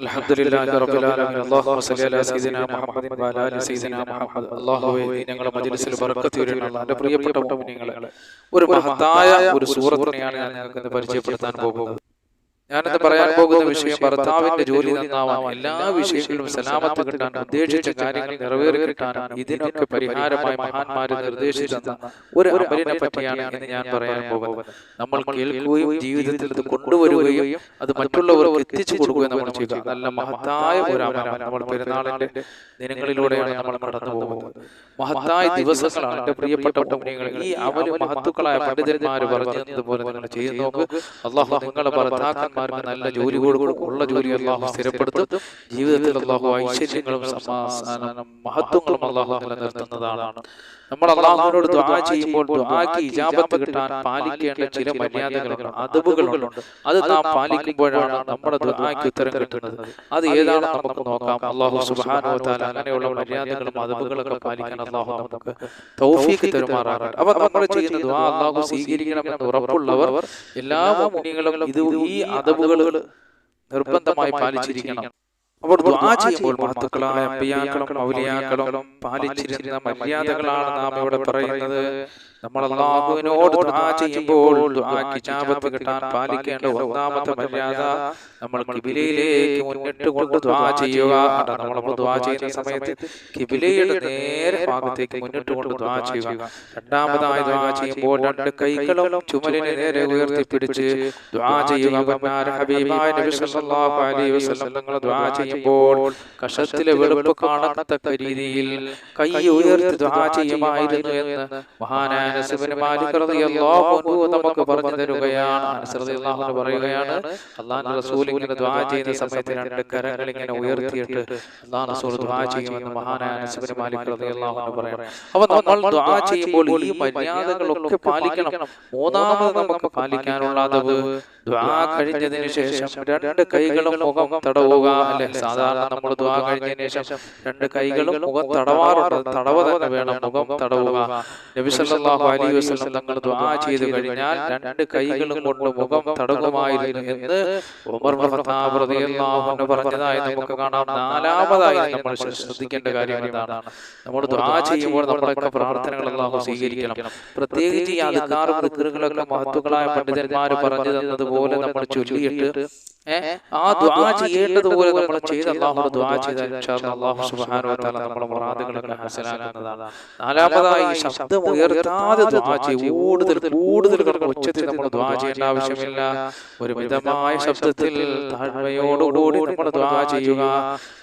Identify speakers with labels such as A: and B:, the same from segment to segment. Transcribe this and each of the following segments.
A: الحمد لله رب العالمين اللهم صل على سيدنا محمد وعلى ال سيدنا محمد അല്ലാഹുവേ നീ ഞങ്ങളുടെ മജ്ലിസിൽ ബർക്കത്ത് വരണം എൻ്റെ പ്രിയപ്പെട്ട മുഅ്മിനീങ്ങളെ ഒരു മഹത്തായ ഒരു സൂറത്തിനെയാണ് ഞാൻ നിങ്ങൾക്ക് ഇന്ന് പരിചയപ്പെടുത്താൻ പോകുന്നത് ഞാനിന്ന് പറയാൻ പോകുന്ന വിഷയം ഭർത്താവിന്റെ ജോലി നന്നാവാൻ എല്ലാ വിഷയങ്ങളിലും സലാമത്ത് കിട്ടാൻ ഉദ്ദേശിച്ച കാര്യങ്ങൾ നിറവേറി കിട്ടാൻ ഇതിനൊക്കെ പരിഹാരമായി മഹാന്മാർ നിർദ്ദേശിച്ചു തന്ന ഒരു അമലിനെ പറ്റിയാണ് ഇന്ന് ഞാൻ പറയാൻ പോകുന്നത്. നമ്മൾ കേൾക്കുകയും ജീവിതത്തിൽ അത് കൊണ്ടുവരികയും അത് മറ്റുള്ളവർക്ക് എത്തിച്ചു കൊടുക്കുകയും നമ്മൾ ചെയ്യുക. നല്ല മഹത്തായ ഒരു അമലാണ് നമ്മൾ പെരുന്നാളിന്റെ ദിനങ്ങളിലൂടെയാണ് നമ്മൾ കടന്നു പോകുന്നത് മഹത്തായ ദിവസങ്ങളാണ് എന്റെ പ്രിയപ്പെട്ട ഈ അവർ മഹത്തുക്കളായ പണ്ഡിതന്മാർ പറഞ്ഞതുപോലെ നിങ്ങൾ ചെയ്തു നോക്ക്. അള്ളാഹു നിങ്ങളെ ഭർത്താക്കന്മാർക്ക് നല്ല ജോലി കൊടുക്കും. ഉള്ള ജോലി അള്ളാഹു സ്ഥിരപ്പെടുത്തും. ജീവിതത്തിൽ അള്ളാഹു ഐശ്വര്യങ്ങളും സമാധാനം മഹത്വങ്ങളും അള്ളാഹു നിലനിർത്തുന്നതാണ്. നമ്മൾ അള്ളാഹുവിനോട് ദുആ ചെയ്യുമ്പോൾ ദുആക്ക് ഇജാബത്ത് കിട്ടാൻ പാലിക്കേണ്ട ചില മര്യാദകളുണ്ട്. അതവുകളുണ്ട് അത് നാം പാലിക്കുമ്പോഴാണ് നമ്മുടെ ദുആക്ക് ഉത്തരം കിട്ടുന്നത്. അത് ഏതാണ് നമുക്ക് നോക്കാം? അള്ളാഹു വ തആല അങ്ങനെയുള്ള മര്യാദകളും അതവുകളൊക്കെ പാലിക്കാൻ അള്ളാഹു നമുക്ക് തൗഫീക്ക് തരുമാറാകട്ടെ. അപ്പൊ നമ്മൾ ചെയ്യുന്ന ദുആ അള്ളാഹു സ്വീകരിക്കണമെന്ന് ഉറപ്പുള്ളവർ എല്ലാ മുഅ്മിനീങ്ങളും ഇത് ഈ അതവുകൾ നിർബന്ധമായി പാലിച്ചിരിക്കണം. അപ്പോൾ ദുആ ചെയ്യുമ്പോൾ മഹത്തുക്കളായ അമ്പിയാക്കളും ഔലിയാക്കളും പാലിച്ചിരുന്ന മര്യാദകളാണ് നാം ഇവിടെ പറയുന്നത്. നമ്മൾ അള്ളാഹുവിനോട് ദുആ ചെയ്യുമ്പോൾ ദുആക്ക് ഇജാബത്ത് കിട്ടാൻ പാലിക്കേണ്ട ഒന്നാമത്തെ മര്യാദ നമ്മൾ കിബിലയിലേക്ക് മുന്നിട്ട് കൊണ്ട് ദുആ ചെയ്യുക. അതാ നമ്മൾ ദുആ ചെയ്യുന്ന സമയത്ത് കിബിലയുടെ നേരെ ഭാഗത്തേക്ക് മുന്നിട്ട് കൊണ്ട് ദുആ ചെയ്യുക. രണ്ടാമതായി ദുആ ചെയ്യുമ്പോൾ രണ്ട് കൈകളും ചുമലിനെ നേരെ ഉയർത്തി പിടിച്ച് ദുആ ചെയ്യുക. ഹബീബായ നബി സല്ലല്ലാഹു അലൈഹി വസല്ലം തങ്ങൾ ദുആ ചെയ്യുമ്പോൾ കഷത്തിലെ വെളുപ്പ് കാണത്തക്ക രീതിയിൽ കൈ ഉയർത്തി ദുആ ചെയ്യുമായിരുന്നു എന്ന് മഹാനായ നമുക്ക് പറഞ്ഞു തരുകയാണ്. പറയുകയാണ്. അല്ലാഹുവിന്റെ റസൂൽ ഇങ്ങനെ ദുആ ചെയ്യുന്ന സമയത്ത് രണ്ട് കരങ്ങൾ ഇങ്ങനെ ഉയർത്തിയിട്ട് അല്ലാഹു റസൂൽ ദുആ ചെയ്യുമെന്ന് മഹാനായ അനസ് ഇബ്നു മാലിക് റളിയല്ലാഹു അൻഹു പറയുന്നു അപ്പോൾ നമ്മൾ ദുആ ചെയ്യുമ്പോൾ ഈ മര്യാദകളൊക്കെ പാലിക്കണം. മൂന്നാമത് നമുക്ക് പാലിക്കാനുള്ള അതവ് ദുആ കഴിഞ്ഞതിന് ശേഷം രണ്ട് കൈകളും മുഖം തടവുക അല്ലെ? സാധാരണ നമ്മൾ ദുആ കഴിഞ്ഞതിന് ശേഷം രണ്ട് കൈകളും മുഖം തടവാറുണ്ട്. തടവ തന്നെ വേണം. മുഖം തടവുക നബി സല്ലല്ലാഹു അലൈഹി വസല്ലം തങ്ങൾ ദുആ ചെയ്തു കഴിഞ്ഞാൽ രണ്ട് കൈകളും കൊണ്ട് മുഖം തടവുമായിരുന്നു എന്ന് ഉമർ റളിയല്ലാഹു പറഞ്ഞതായി നമുക്ക് കാണാം. നാലാമതായി നമ്മൾ ശ്രദ്ധിക്കേണ്ട കാര്യം എന്താണ്? നമ്മൾ ദുആ ചെയ്യുമ്പോൾ നമ്മളൊക്കെ പ്രാർത്ഥനകൾ അല്ലാഹു സ്വീകരിക്കണം. പ്രത്യേകിച്ച് ഈ അധികാറും ദിക്റുകളൊക്കെ മഹത്തുക്കളായ പണ്ഡിതന്മാർ പറഞ്ഞു തന്നതുപോലെ നമ്മൾ ചൊല്ലിയിട്ട് ആ ദുആ ചെയ്യേണ്ടതുപോലെ നമ്മൾ ചെയ്ത് അള്ളാഹു ദുആ ചെയ്താൽ ഇൻഷാ അല്ലാഹു സുബ്ഹാനഹു വ തആല നമ്മുടെ മുറാദുകളൊക്കെ ഹാസിലാക്കുന്നതാണ്. നാലാമതായി ശബ്ദം ഉയർത്താതെ ദുആ ചെയ്യും. കൂടുതൽ കൂടുതൽ കിടന്ന് ഉച്ചത്തിൽ നമ്മൾ ദുആ ചെയ്യേണ്ട ആവശ്യമില്ല. ഒരു മിതമായ ശബ്ദത്തിൽ താഴ്മയോടുകൂടി നമ്മൾ ദുആ ചെയ്യുക.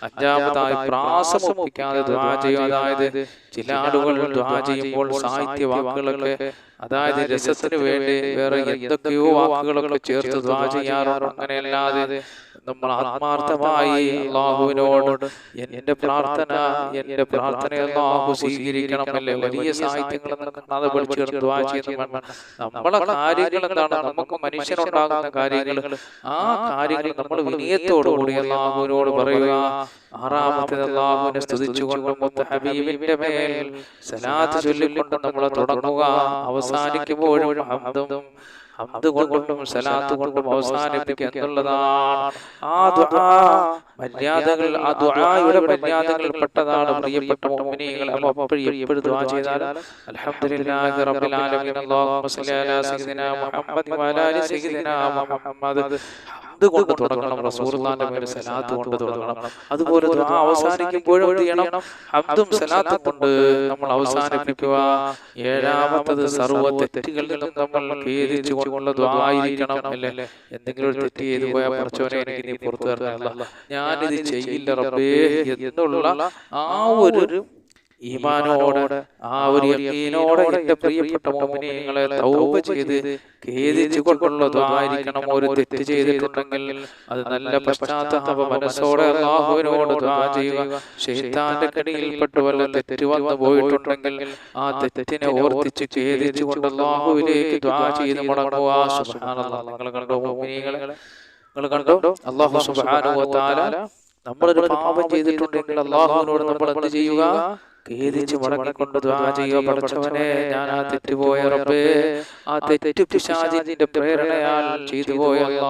A: അഞ്ചാമതായി പ്രാസം ഒപ്പിക്കാതെ ദുആ ചെയ്യുക അതായത് ചില ആളുകൾ ദുആ ചെയ്യുമ്പോൾ സാഹിത്യ വാക്കുകളൊക്കെ അതായത് രസത്തിന് വേണ്ടി വേറെ എന്തൊക്കെയോ വാക്കുകളൊക്കെ ചേർത്ത് ദ്വാ ചെയ്യാറുണ്ട് അങ്ങനെയല്ലാതെ നമ്മൾ ആത്മാർത്ഥമായി അള്ളാഹുവിനോട് എന്റെ പ്രാർത്ഥന എന്റെ പ്രാർത്ഥന അള്ളാഹു സ്വീകരിക്കണമല്ലേ? വലിയ സാഹിത്യങ്ങൾ കാണാതെ വിളിച്ചു ദ്വാ ചെയ്യുന്ന നമ്മളെ കാര്യങ്ങൾ എന്താണ് നമുക്ക് മനുഷ്യനുണ്ടാകുന്ന കാര്യങ്ങൾ ആ കാര്യങ്ങൾ നമ്മൾ വിനയത്തോടുകൂടി അള്ളാഹുവിനോട് പറയുക. ആറാമത്തെ അള്ളാഹുവിനെ സ്തുതിച്ചുകൊണ്ടും ഹബീബിന്റെ മേൽ സലാത്ത് ചൊല്ലിക്കൊണ്ട് നമ്മൾ തുടങ്ങുക. അവസാനിക്കുമ്പോഴും ഹംദും ഹംദ് കൊണ്ടും സലാത്ത് കൊണ്ടും അവസാനിപ്പിക്കുക എന്നുള്ളതാണ്. ആ ദുആ മര്യാദകൾ ആ ദുആയുടെ മര്യാദകൾ പെട്ടതാണ് പ്രിയപ്പെട്ട മുഅ്മിനീങ്ങൾ. അപ്പോൾ എപ്പോഴും ദുആ ചെയ്താൽ അൽഹംദുലില്ലാഹി റബ്ബിൽ ആലമീൻ. അല്ലാഹുമ്മ സ്വല്ലി അലാ സയ്യിദിനാ മുഹമ്മദ് വഅലാ ആലി സയ്യിദിനാ മുഹമ്മദ്. ഹംദ് കൊണ്ട് തുടങ്ങണം. റസൂലുള്ളാഹിന്റെ മേൽ സലാത്ത് കൊണ്ട് തുടങ്ങണം. അതുപോലെ അവസാനിക്കുമ്പോഴും എന്ത് ചെയ്യണം? ഹംദും സലാത്തും കൊണ്ട് നമ്മൾ അവസാനിപ്പിക്കുക. ഏഴാമത്തത് സർവ തെറ്റുകളിൽ നമ്മൾ ഖേദിച്ചു കൊണ്ടുള്ള ദ്വായിരിക്കണം അല്ലേ? എന്തെങ്കിലും ഒരു തെറ്റ് ചെയ്തു പോയാൽ പറച്ചോനെ എനിക്ക് നീ പുറത്തു തരണമല്ല ഞാനിത് ചെയ്യില്ല റബ്ബേ എന്നുള്ള ആ ഒരു ഈമാനോട് ആ ഒരു യക്കീനോട് എന്റെ പ്രിയപ്പെട്ട മോമിനിയങ്ങളെ തൗബ ചെയ്ത് ഖേദിച്ചു കൊണ്ടുള്ളതായിരിക്കണം ഒരു തെറ്റ് ചെയ്തിട്ടുണ്ടെങ്കിൽ അത് നല്ല പശ്ചാത്താപ മനസ്സോടെ അള്ളാഹുവിനോട് ദ്വാ ചെയ്യുക. ഷെയ്ത്താന്റെ കടിയിൽപ്പെട്ട് വല്ല തെറ്റ് വന്നു പോയിട്ടുണ്ടെങ്കിൽ ആ തെറ്റിനെ ഓർത്തിച്ച് ഖേദിച്ചു കൊണ്ട് അള്ളാഹുവിലേക്ക് ദ്വാ ചെയ്ത് മടങ്ങുക. നിങ്ങൾ കണ്ടോ മോമിനികളെ? നിങ്ങൾ കണ്ടോ? അള്ളാഹു സുബ്ഹാനഹു വ തആല നമ്മളൊരു പാപം ചെയ്തിട്ടുണ്ടെങ്കിൽ അള്ളാഹുവിനോട് നമ്മൾ എന്ത് ചെയ്യുക? ഖേദിച്ച് മടങ്ങിക്കൊണ്ട് ദ്വാ ചെയ്യുക പഠിച്ചവനെ ഞാൻ ആ തെറ്റുപോയ റബ്ബേ. ആ തെറ്റു പിശാചിന്റെ പ്രേരണയാൽ ചെയ്തു പോയല്ല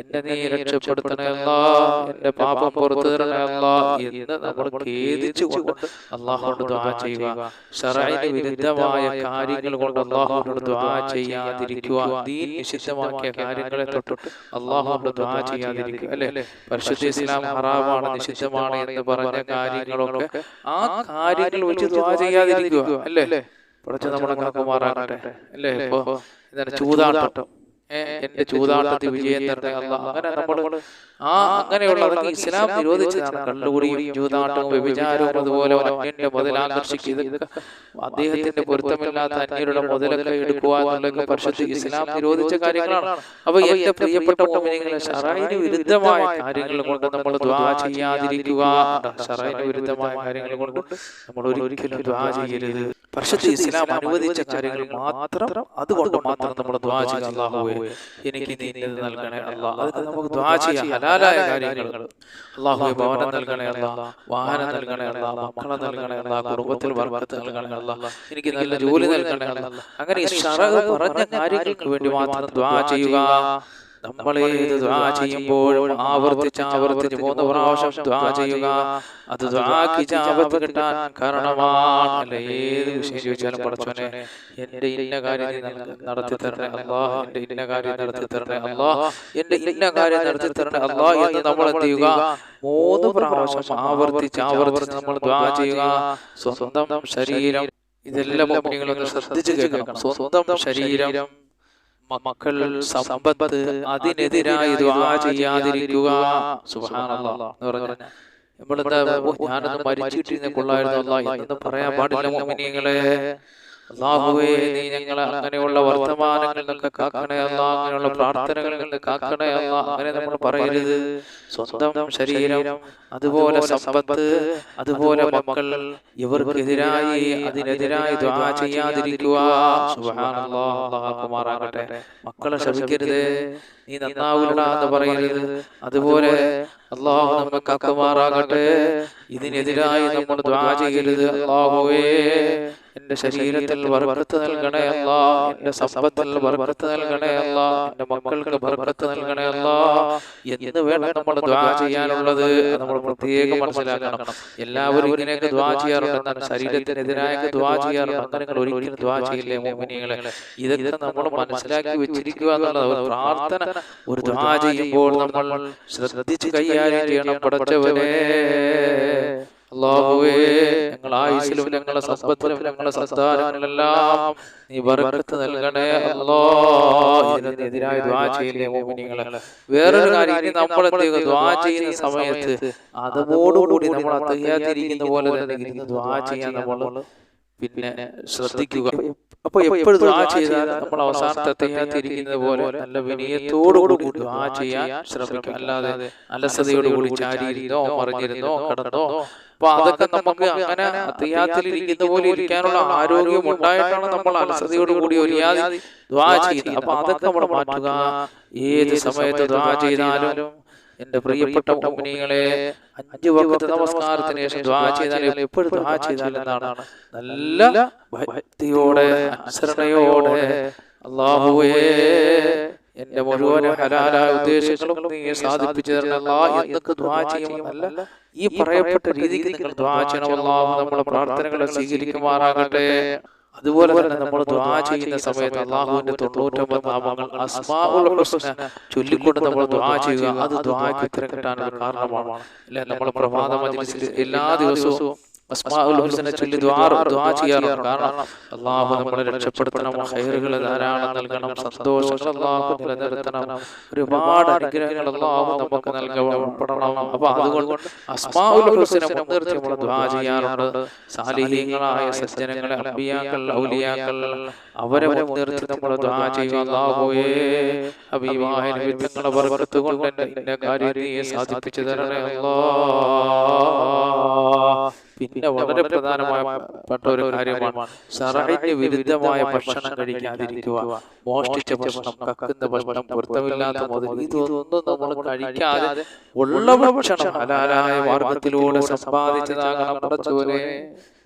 A: എന്നെ നീ രക്ഷപ്പെടുത്തണയല്ല എന്റെ പാപം പുറത്തു തരണയല്ല എന്ന് നമ്മൾ ഖേദിച്ചുകൊണ്ട് അള്ളാഹുനോട് ദ്വാ ചെയ്യുക. ഷറായിന് വിരുദ്ധമായ കാര്യങ്ങൾ കൊണ്ട് അള്ളാഹുനോട് ദ്വാ ചെയ്യാതിരിക്കുക. ദീൻ നിഷിദ്ധമാക്കിയ കാര്യങ്ങളെ തൊട്ടിട്ട് അള്ളാഹുനോട് ദ്വാ ചെയ്യാതിരിക്കുക. അല്ലെ? പരിശുദ്ധ ഇസ്ലാം ഹറാമാണ് നിഷിദ്ധമാണ് എന്ന് പറഞ്ഞ കാര്യങ്ങളൊക്കെ ആ കാര്യങ്ങൾ വെച്ച് ദ്വാ ചെയ്യാതിരിക്കുക. അല്ലേ? കുറച്ച് നമ്മളെ കാക്കുമാറാകട്ടെ അല്ലേ? ഇപ്പോ എന്താണ് ചൂതാട്ടം. എന്റെ ചൂതാട്ടത്തിൽ വിജയം തരണേ അല്ല അങ്ങനെ നമ്മൾ ആ അങ്ങനെയുള്ള ഇസ്ലാം നിരോധിച്ചതാണ്. കണ്ടുകൂടിയും ചൂതാട്ടവും വ്യഭിചാരവും അതുപോലെ അന്യന്റെ മുതൽ ആകർഷിക്കുക ഇതൊക്കെ അദ്ദേഹത്തിന്റെ പൊരുത്തമില്ലാത്ത അന്യരുടെ മുതലൊക്കെ എടുക്കുക എന്നുള്ളതൊക്കെ പരിശുദ്ധ ഇസ്ലാം നിരോധിച്ച കാര്യങ്ങളാണ്. അപ്പൊ എന്റെ പ്രിയപ്പെട്ട മോമിനികളെ ഷറായിന് വിരുദ്ധമായ കാര്യങ്ങൾ കൊണ്ട് നമ്മൾ ദ്വാ ചെയ്യാതിരിക്കുക ഷറായിന് വിരുദ്ധമായ കാര്യങ്ങൾ കൊണ്ട് നമ്മൾ ഒരിക്കലും ദ്വാ ചെയ്യരുത്. പരിശുദ്ധ ഇസ്ലാം അനുവദിച്ച കാര്യങ്ങൾ മാത്രം അതുകൊണ്ട് മാത്രം നമ്മൾ ദ്വാ ചെയ്യുക അല്ലാഹുവേ. എനിക്ക് നീ നൽകണേ അല്ലാ അതൊക്കെ നമുക്ക് ദ്വാ ചെയ്യാം. ഹലാലായ കാര്യങ്ങൾ. അല്ലാഹുവേ ഭവനം നൽകണേ അല്ലാ വാഹനം നൽകണേ അല്ലാ മക്കളെ നൽകണേ അല്ലാ കുടുംബത്തിൽ വർക്കത്ത് നൽകണേ അല്ലാ എനിക്ക് നല്ല ജോലി നൽകണേ അല്ലാ അങ്ങനെ പറഞ്ഞ കാര്യങ്ങൾക്ക് വേണ്ടി മാത്രം ദ്വാ ചെയ്യുക. നമ്മൾ ഏത് ദ്വാ ചെയ്യുമ്പോഴും ആവർത്തിച്ച് ആവർത്തിച്ച് മൂന്ന് പ്രാവശ്യം ദ്വാ ചെയ്യുക. അത് ദ്വാക്ക് ഇജാബത്ത് കിട്ടാൻ കാരണമാണ്. അല്ല ഏത് വിഷയം ചോദിച്ചാലും പഠിച്ചോനെ എന്റെ ഇന്ന കാര്യം നടത്തി തരണേ അല്ലാ എന്റെ ഇന്ന കാര്യം നടത്തി തരണേ അല്ലാ എന്റെ ഇന്ന കാര്യം നടത്തി തരണേ അല്ലാ എന്ന് നമ്മൾ എന്ത് ചെയ്യുക? മൂന്ന് പ്രാവശ്യം ആവർത്തിച്ച് ആവർത്തിച്ച് നമ്മൾ ദ്വാ ചെയ്യുക. സ്വന്തം ശരീരം ഇതെല്ലാം മുമ്പിങ്ങളൊന്ന് ശ്രദ്ധിച്ചു കേൾക്കണം. സ്വന്തം ശരീരം മക്കൾ സമ്പത്ത് അതിനെതിരായി ദുആ ചെയ്യാതിരിക്കുക. സുബ്ഹാനല്ലാഹ് എന്ന് പറഞ്ഞ. നമ്മളെന്താ ഞാനൊന്ന് മരിച്ചിട്ടിരുന്ന കൊള്ളായിരുന്നു അല്ലാ എന്നൊന്നും പറയാൻ പാടില്ല മോമിനിയങ്ങളെ അള്ളാഹുവേ നീ ഞങ്ങളെ അങ്ങനെയുള്ള വർത്തമാനങ്ങളിൽ നിന്ന് കാക്കണേ അല്ല അങ്ങനെയുള്ള പ്രാർത്ഥനകളിൽ നിന്ന് കാക്കണേ അല്ല അങ്ങനെ നമ്മൾ പറയരുത്. സ്വന്തം ശരീരം അതുപോലെ സമ്പത്ത് അതുപോലെ മക്കൾ ഇവർക്കെതിരായി അതിനെതിരായി ദ്വാ ചെയ്യാതിരിക്കുക. മക്കളെ ശപിക്കരുത് നീ നന്നാവില്ല എന്ന് പറയരുത് അതുപോലെ അള്ളാഹു നമ്മെ അക്കമാറാകട്ടെ ഇതിനെതിരായി നമ്മൾ ദ്വാ ചെയ്യരുത്. അള്ളാഹുവേ എന്റെ ശരീരത്തിൽ ബർക്കത്ത് നൽകണേ അല്ല. എന്റെ സമ്പത്തിൽ ബർക്കത്ത് നൽകണേ അല്ല. എന്റെ മക്കൾക്ക് ബർക്കത്ത് നൽകണേ അല്ല. എന്ന് വേണം നമ്മൾ ദ്വാ ചെയ്യാനുള്ളത്. നമ്മൾ പ്രത്യേകം മനസ്സിലാക്കണം. എല്ലാവരും ഇങ്ങനെയൊക്കെ ദ്വാ ചെയ്യാറുണ്ട്. എന്താണ് ശരീരത്തിനെതിരായൊക്കെ ദ്വാ ചെയ്യാറുണ്ട്. അങ്ങനെ ഒരിക്കലും ദ്വാ ചെയ്യില്ലേ മോമിനികളെ ഇതൊക്കെ നമ്മൾ മനസ്സിലാക്കി വെച്ചിരിക്കുക എന്നുള്ളത് പ്രാർത്ഥന ഒരു ദുആ ചെയ്യുമ്പോൾ നമ്മൾ ശ്രദ്ധിച്ച് കൈകാര്യം ചെയ്യണം പടച്ചവനെ. അള്ളാഹുവേ ഞങ്ങൾ ആയുസിലും ഞങ്ങളെ സമ്പത്തിലും ഞങ്ങളെ സന്താനങ്ങളെല്ലാം നീ ബർക്കത്ത് നൽകണേ. അല്ലോ ഇതിനെതിരായി ദ്വാ ചെയ്യില്ലേ മോമിനികളെ വേറൊരു കാര്യം നമ്മൾ എന്ത് ദുആ ദ്വാ ചെയ്യുന്ന സമയത്ത് അതോടുകൂടി നമ്മൾ അത്തയ്യാത്തിരിക്കുന്ന പോലെ തന്നെ ഇരുന്ന് ദ്വാ ചെയ്യാൻ നമ്മൾ പിന്നെ ശ്രദ്ധിക്കുക. അപ്പൊ എപ്പോഴും ആ ചെയ്താൽ നമ്മൾ അവസാനത്തെ തയ്യാത്തിരിക്കുന്നത് പോലെ നല്ല വിനയത്തോടുകൂടി ആ ചെയ്യാൻ ശ്രമിക്കും അല്ലാതെ അലസതയോടുകൂടി ചാരിയിരുന്നോ മറിഞ്ഞിരുന്നോ കടന്നോ. അപ്പൊ അതൊക്കെ നമുക്ക് അങ്ങനെ തയ്യാത്തിലിരിക്കുന്ന പോലെ ഇരിക്കാനുള്ള ആരോഗ്യം ഉണ്ടായിട്ടാണ് നമ്മൾ അലസതയോടുകൂടി ഒരിയാതെ ദ്വാ ചെയ്യുന്നത്. അപ്പൊ അതൊക്കെ നമ്മൾ മാറ്റുക. ഏത് സമയത്ത് ദ്വാ ചെയ്താലും എന്റെ പ്രിയപ്പെട്ട മുഗ്നികളെ അഞ്ച് വക്കത്ത് നമസ്കാരത്തിന് ശേഷം ദ്വാ ചെയ്താൽ എപ്പോഴും ദ്വാ ചെയ്താൽ എന്താണ്? നല്ല ഭക്തിയോടെ അനുസരണയോടെ അള്ളാഹുവേ എന്റെ മുഴുവൻ ഹലാലായ ഉദ്ദേശങ്ങളും നീ സാധിപ്പിച്ചു തരണമല്ല എന്നൊക്കെ ദ്വാ ചെയ്യുമെന്നല്ല ഈ പറയപ്പെട്ട രീതിക്ക് നിങ്ങൾ ദ്വാ ചെയ്യണം അല്ലാഹു നമ്മുടെ പ്രാർത്ഥനകളെ സ്വീകരിക്കുമാറാകട്ടെ. അതുപോലെ തന്നെ നമ്മൾ ദ്വാ ചെയ്യുന്ന സമയത്ത് അള്ളാഹുവിന്റെ തൊണ്ണൂറ്റൊമ്പത് നാമങ്ങൾ അസ്മാഉൽ ഹുസ്ന ചൊല്ലിക്കൊണ്ട് നമ്മൾ ദ്വാ ചെയ്യുക. അത് ദ്വായ്ക്ക് ഉത്തരം കിട്ടാനുള്ള കാരണമാണ്. അല്ലെ? നമ്മൾ പ്രഭാത മജ്ലിസിൽ എല്ലാ ദിവസവും ചൊല്ലി ദ്വാ ദ്വാ ചെയ്യാറുണ്ട്. കാരണം അള്ളാഹു നമ്മളെ രക്ഷപ്പെടുത്തണം ഹൈറുകൾ ധാരാളം നൽകണം സന്തോഷങ്ങൾ അള്ളാഹു നിലനിർത്തണം. ഒരുപാട് അനുഗ്രഹങ്ങൾ അള്ളാഹു നമുക്ക് നൽകപ്പെടണം അപ്പൊ അതുകൊണ്ട് അസ്മാഉൽ ഹുസ്ന മുൻനിർത്തി നമ്മൾ ദ്വാ ചെയ്യാറുണ്ട്. സാലിഹീങ്ങളായ സജ്ജനങ്ങളെ ഔലിയാക്കൾ അവരെ മുൻനിർത്തി നമ്മൾ ദ്വാ ചെയ്യുക. അള്ളാഹുവേ അഭിവാഹ നിമിത്തങ്ങളെ ബർക്കത്ത് കൊണ്ട് എന്റെ ഇന്ന കാര്യം നീ സാധിപ്പിച്ചു തരണേ അല്ലാ പിന്നെ വളരെ പ്രധാനമായ പെട്ട ഒരു കാര്യമാണ്. ഷറൈന് വിരുദ്ധമായ ഭക്ഷണം കഴിക്കാതിരിക്കുക മോഷ്ടിച്ച ഭക്ഷണം കക്കുന്ന ഭക്ഷണം പൊരുത്തമില്ലാത്ത മുതൽ ഇതൊന്നും നമ്മൾ കഴിക്കാതെ ഉള്ള ഭക്ഷണം ഹലാലായ മാർഗത്തിലൂടെ സമ്പാദിച്ചതാകണം പടച്ചവരെ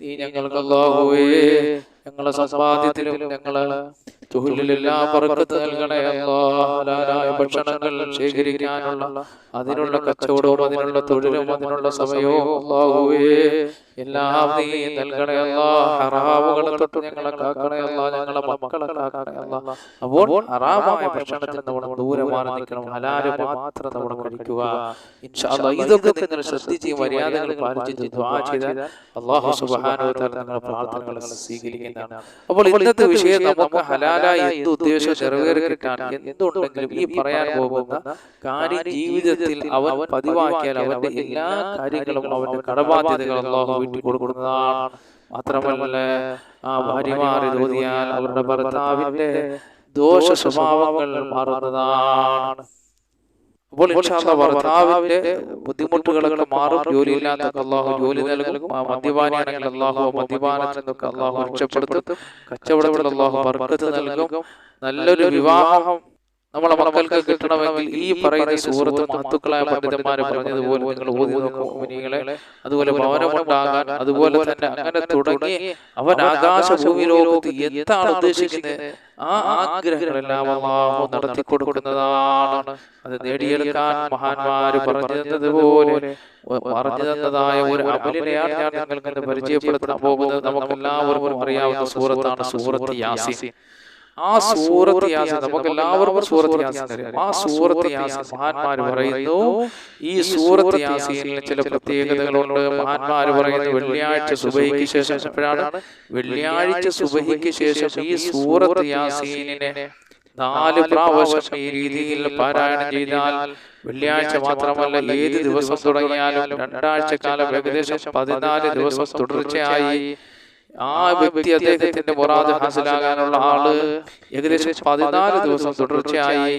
A: നീ ഞങ്ങൾക്ക് ഞങ്ങളെ സമ്പാദ്യത്തിലും ഞങ്ങളെ നൽകണേ ഭക്ഷണങ്ങൾ ശേഖരിക്കാനുള്ള അതിനുള്ള കച്ചവടവും അതിനുള്ള തൊഴിലും അതിനുള്ള സമയവും എല്ലാം നീ നൽകണേ അല്ലാ ഹറാമുകളെ തൊട്ട് ഞങ്ങളെ കാക്കണേ അല്ലാ ഞങ്ങളെ മക്കളെ കാക്കണേ അല്ലാ. അപ്പോൾ ഹറാമായ ഭക്ഷണത്തിൽ നമ്മൾ ദൂരെ മാറി നിൽക്കണം. ഹലാൽ മാത്രം നമ്മൾ കഴിക്കുക. ഇതൊക്കെ നിങ്ങൾ ശ്രദ്ധിച്ച് മര്യാദകൾ പാലിച്ച് ചെയ്താൽ വ തആല നിങ്ങളുടെ പ്രാർത്ഥനകൾ സ്വീകരിക്കുന്നതാണ് അപ്പോൾ ഇന്നത്തെ വിഷയം നമുക്ക് ഹലാലായി എന്ത് ഉദ്ദേശം കിട്ടാൻ എന്തുണ്ടെങ്കിലും ഈ പറയാൻ പോകുന്ന കാര്യം ജീവിതത്തിൽ അവൻ പതിവാക്കിയാൽ അവന്റെ എല്ലാ കാര്യങ്ങളും അവന്റെ കടബാധ്യതകൾ അള്ളാഹു വീട്ടിൽ കൊടുക്കുന്നതാണ്. മാത്രമല്ല ആ ഭാര്യമാരെ തോന്നിയാൽ അവരുടെ ഭർത്താവിന്റെ ദോഷ സ്വഭാവങ്ങൾ മാറുന്നതാണ്. അപ്പോൾ ഭർത്താവിന്റെ ബുദ്ധിമുട്ടുകളൊക്കെ മാറും. ജോലിയില്ലാത്ത അള്ളാഹു ജോലി നൽകും. ആ മദ്യപാനിയാണെങ്കിൽ അള്ളാഹു മദ്യപാനത്തിൽ നിന്നൊക്കെ അള്ളാഹു രക്ഷപ്പെടുത്തും. കച്ചവടത്തിൽ അള്ളാഹു ബർക്കത്ത് നൽകും. നല്ലൊരു വിവാഹം നമ്മളെ മക്കൾക്ക് കിട്ടണമെങ്കിൽ ഈ പറയുന്ന സുഹൃത്ത് മഹത്തുക്കളായ പണ്ഡിതന്മാര് പറഞ്ഞതുപോലെ നിങ്ങൾ ഓതി നോക്കും മുനികളെ അതുപോലെ ഭവനമുണ്ടാകാൻ അതുപോലെ തന്നെ അങ്ങനെ തുടങ്ങി അവൻ ആകാശ ഭൂമി ലോകത്ത് എന്താണ് ഉദ്ദേശിക്കുന്നത് ആ ആഗ്രഹങ്ങളെല്ലാം അള്ളാഹു നടത്തി കൊടുക്കുന്നതാണ്. അത് നേടിയെടുക്കാൻ മഹാന്മാര് പറഞ്ഞതുപോലെ തന്നതുപോലെ പറഞ്ഞു തന്നതായ ഒരു അമലിനെയാണ് ഞാൻ നിങ്ങൾക്ക് പരിചയപ്പെടുത്താൻ പോകുന്നത് നമുക്ക് എല്ലാവർക്കും അറിയാവുന്ന സൂറത്താണ് സൂറത്ത് യാസീൻ. ആ സൂറത്ത് യാസീൻ നമുക്ക് എല്ലാവർക്കും സൂറത്ത് യാസീൻ അറിയാം ആ സൂറത്ത് യാസീൻ മഹാന്മാർ പറയുന്നു ഈ സൂറത്ത് യാസീനിൽ ചില പ്രത്യേകതകളുണ്ട്. മഹാന്മാർ പറയുന്നത് വെള്ളിയാഴ്ച സുബഹിക്ക് ശേഷം എപ്പോഴാണ്? വെള്ളിയാഴ്ച സുബഹിക്ക് ശേഷം ഈ സൂറത്ത് യാസീനിനെ നാല് പ്രാവശ്യം ഈ രീതിയിൽ പാരായണം ചെയ്താൽ വെള്ളിയാഴ്ച മാത്രമല്ല ഏത് ദിവസം തുടങ്ങിയാലും രണ്ടാഴ്ച കാലം ഏകദേശം പതിനാല് ദിവസം തുടർച്ചയായി ആ വ്യക്തി അദ്ദേഹത്തിന്റെ മുറാദ് ഹാസിലാകാനുള്ള ആൾ ഏകദേശം പതിനാല് ദിവസം തുടർച്ചയായി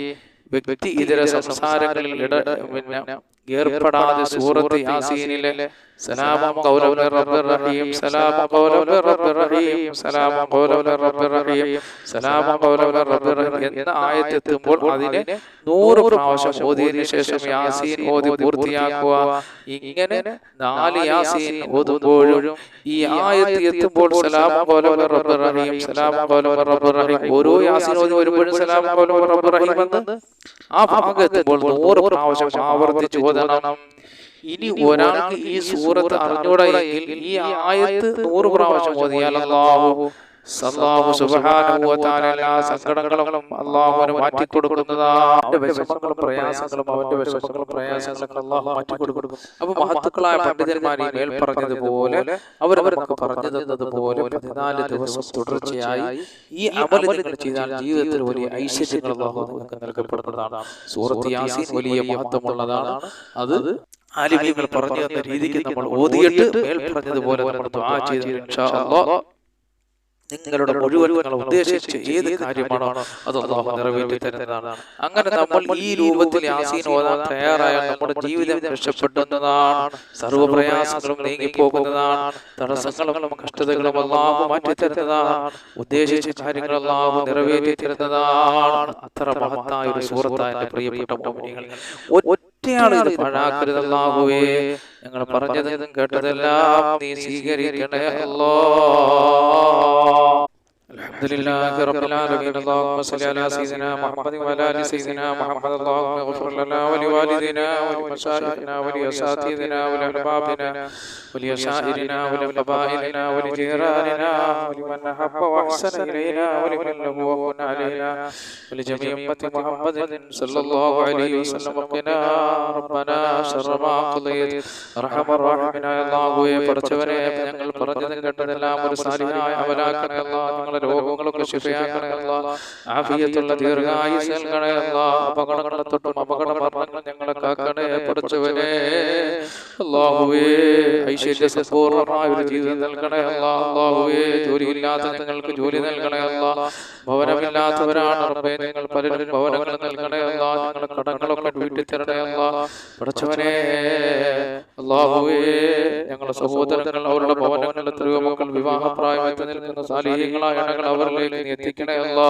A: വ്യക്തി ഇതര സംസാരങ്ങളിൽ ഇട പിന്നെ ഏർപ്പെടാതെ സൂറത്ത് യാസീനിലെ സലാമം ഖൗലം മിർ റബ്ബിർ റഹീം സലാമം ഖൗലം മിർ റബ്ബിർ റഹീം സലാമം ഖൗലം മിർ റബ്ബിർ റഹീം സലാമം ഖൗലം മിർ റബ്ബിർ റഹീം എന്ന ആയത്ത് എത്തുമ്പോൾ അതിനെ നൂറ് പ്രാവശ്യം ഓതിയതിനു ശേഷം യാസീൻ ഓതി പൂർത്തിയാക്കുക. ഇങ്ങനെ നാല് യാസീൻ ഓതുമ്പോഴും ഈ ആയത്ത് എത്തുമ്പോൾ സലാമം ഖൗലം മിർ റബ്ബിർ റഹീം സലാമം ഖൗലം മിർ റബ്ബിർ റഹീം. ഓരോ യാസീൻ ഓതി വരുമ്പോഴും സലാമം ഖൗലം മിർ റബ്ബിർ റഹീം എന്ന് ആ ഭാഗത്ത് എത്തുമ്പോൾ നൂറ് പ്രാവശ്യം ആവർത്തിച്ച് ഓതണം ഇനി ഒരാൾക്ക് ഈ സൂറത്ത് അറിഞ്ഞൂടെ ഈ ആയത്ത് നൂറ് പ്രാവശ്യം ഓതിയാൽ അല്ലാഹു അല്ലാഹു സുബ്ഹാനഹു വ തആല എല്ലാ സങ്കടങ്ങളും അല്ലാഹുവിന് മാറ്റി അവന്റെ വിഷമങ്ങളും പ്രയാസങ്ങളും അവന്റെ വിഷമങ്ങളും പ്രയാസങ്ങളും അല്ലാഹു മാറ്റി കൊടുക്കും അപ്പൊ മഹത്തുക്കളായ പണ്ഡിതന്മാർ ഈ മേൽ പറഞ്ഞതുപോലെ അവർ അവർക്ക് പറഞ്ഞു തന്നതുപോലെ പതിനാല് ദിവസം തുടർച്ചയായി ഈ അമൽ നിങ്ങൾ ചെയ്താൽ ജീവിതത്തിൽ വലിയ ഐശ്വര്യങ്ങൾ അല്ലാഹു നിങ്ങൾക്ക് നൽകപ്പെടുന്നതാണ്. സൂറത്ത് യാസീൻ വലിയ മഹത്വമുള്ളതാണ്. അത് ആലിമീങ്ങൾ പറഞ്ഞു തന്ന രീതിക്ക് നമ്മൾ ഓതിയിട്ട് മേൽ പറഞ്ഞതുപോലെ നമ്മൾ ദുആ ചെയ്ത് ഇൻഷാ അല്ലാഹ്. നിങ്ങളുടെ മുഴുവൻ നിങ്ങൾ ഉദ്ദേശിച്ച് ഏത് കാര്യമാണോ അത് അള്ളാഹു നിറവേറ്റി തരുന്നതാണ് അങ്ങനെ നമ്മൾ ഈ രൂപത്തിൽ യാസീൻ ഓതാൻ തയ്യാറായാൽ നമ്മുടെ ജീവിതം രക്ഷപ്പെടുന്നതാണ്. സർവപ്രയാസങ്ങളും നീങ്ങിപ്പോകുന്നതാണ്. തടസ്സങ്ങളും കഷ്ടതകളും അള്ളാഹു മാറ്റിത്തരുന്നതാണ്. ഉദ്ദേശിച്ച കാര്യങ്ങൾ അള്ളാഹു നിറവേറ്റി തരുന്നതാണ് അത്ര മഹത്തായ ഒരു സുഹൃത്തായ പ്രിയപ്പെട്ട മോമിനികൾ. ഒറ്റയാണ് ഇത്. പഴാക്കരുതല്ലാഹുവേ ഞങ്ങൾ പറഞ്ഞതും കേട്ടതെല്ലാം നീ സ്വീകരിക്കണേ അല്ലോ. الحمد لله رب العالمين اللهم صل على سيدنا محمد وعلى ال سيدنا محمد اللهم اغفر لنا ولوالدينا ولمشايخنا ولاساتذتنا ولاحبابنا ولشائرنا ولقبائلنا ولجيراننا ولمن احب واحسن الينا ولمن له وكن علينا ولجميع امه محمد صلى الله عليه وسلم قنا ربنا شر ما قضيت ارحم الراحمين يا الله പഠിച്ചവനെ ഞങ്ങൾ പറഞ്ഞതും കേട്ടതെല്ലാം ഒരു സാലിഹായ അവലാക്കണേ അല്ലാ ഞങ്ങളുടെ രോഗങ്ങളൊക്കെ ശിഫയാക്കണേ അല്ലാ. ആഫിയത്തുള്ള ദീർഘായുസ് നൽകണേ അല്ലാ. അപകടങ്ങളെ തൊട്ടും അപകട മരണങ്ങൾ ഞങ്ങളെ കാക്കണേ പഠിച്ചവനെ. അല്ലാഹുവേ ഐശ്വര്യ സമ്പൂർണമായ ഒരു ജീവിതം നൽകണേ അല്ലാ. അല്ലാഹുവേ ജോലിയില്ലാത്ത ഞങ്ങൾക്ക് ജോലി നൽകണേ അല്ലാ. ഭവനമില്ലാത്തവരാണ് റബ്ബേ നിങ്ങൾ പലരും ഭവനങ്ങൾ നൽകണേ അല്ലാ. ഞങ്ങളുടെ കടങ്ങളൊക്കെ വീട്ടിൽ തരണേ അല്ലാ. പഠിച്ചവനെ അല്ലാഹുവേ ഞങ്ങളുടെ സഹോദരങ്ങൾ അവരുടെ ഭവനങ്ങളിൽ എത്രയോ മക്കൾ വിവാഹപ്രായമായി നിൽക്കുന്ന സാലീയങ്ങളായ ഇണകൾ അവരിലേക്ക് എത്തിക്കണേ അല്ലാ.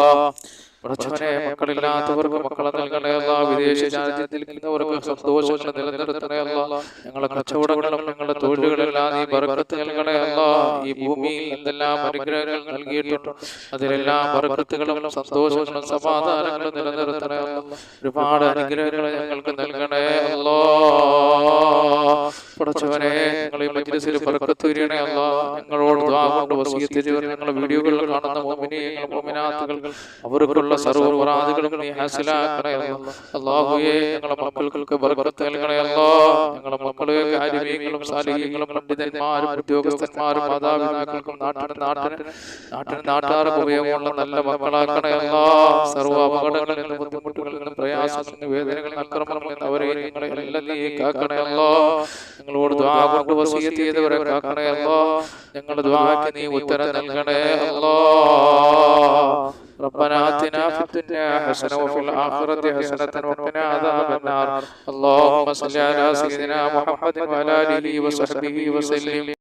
A: പടച്ചവനെ മക്കളില്ലാത്തവർക്ക് മക്കളെ നൽകണേ അല്ല. വിദേശ രാജ്യത്തിൽ നിൽക്കുന്നവർക്ക് സന്തോഷങ്ങൾ നിലനിർത്തണേ അല്ല. ഞങ്ങളെ കച്ചവടങ്ങളും ഞങ്ങളുടെ തൊഴിലുകളെല്ലാം നീ ബർക്കത്ത് നൽകണേ അല്ല. ഈ ഭൂമിയിൽ എന്തെല്ലാം അനുഗ്രഹങ്ങൾ നൽകിയിട്ടുണ്ട്. അതിലെല്ലാം ബർക്കത്തുകളും സന്തോഷങ്ങളും സമാധാനങ്ങളും നിലനിർത്തണേ അല്ല. ഒരുപാട് അനുഗ്രഹങ്ങൾ ഞങ്ങൾക്ക് നൽകണേ അല്ലോ. പടച്ചവനെ നിങ്ങളെ മജ്ലിസിൽ ബർക്കത്ത് വരണേ അല്ല. ഞങ്ങളോട് ദുആ കൊണ്ട് വസിയത്ത് ചെയ്ത് ഞങ്ങളുടെ വീഡിയോകൾ കാണുന്ന മുഅ്മിനീങ്ങൾ മുഅ്മിനാത്തുകൾ അവർക്കുള്ള സർവ നീ ഹാസിലാക്കണേ അല്ലാ. അല്ലാഹുവേ ഞങ്ങളുടെ മക്കൾക്ക് ബർക്കത്ത് നൽകണേ അല്ലാ. ഞങ്ങളുടെ മക്കളെ കാര്യങ്ങളും സാലിഹ്യങ്ങളും പണ്ഡിതന്മാരും ഉദ്യോഗസ്ഥന്മാരും മാതാപിതാക്കൾക്കും നാട്ടിന് നാട്ടിന് നാട്ടിന് നാട്ടാർക്ക് ഉപയോഗമുള്ള നല്ല മക്കളാക്കണേ അല്ലാ. സർവ അപകടങ്ങളിൽ നിന്ന് ബുദ്ധിമുട്ടുകളിൽ നിന്ന് പ്രയാസങ്ങളിൽ നിന്ന് വേദനകളിൽ നിന്ന് അക്രമങ്ങളിൽ അവരെ ഞങ്ങളെ എല്ലാം നീ കാക്കണേ അല്ലാ. ഞങ്ങളോട് ദ്വാ കൊണ്ട് വസീയത്ത് ചെയ്തവരെ കാക്കണേ അല്ലാ ഞങ്ങളുടെ ദ്വാക്ക് നീ ഉത്തരം നൽകണേ അല്ലാ ربنا آتنا في الدنيا حسنة وفي الآخرة حسنة وقنا عذاب النار اللهم صل على سيدنا محمد وعلى آله وصحبه وسلم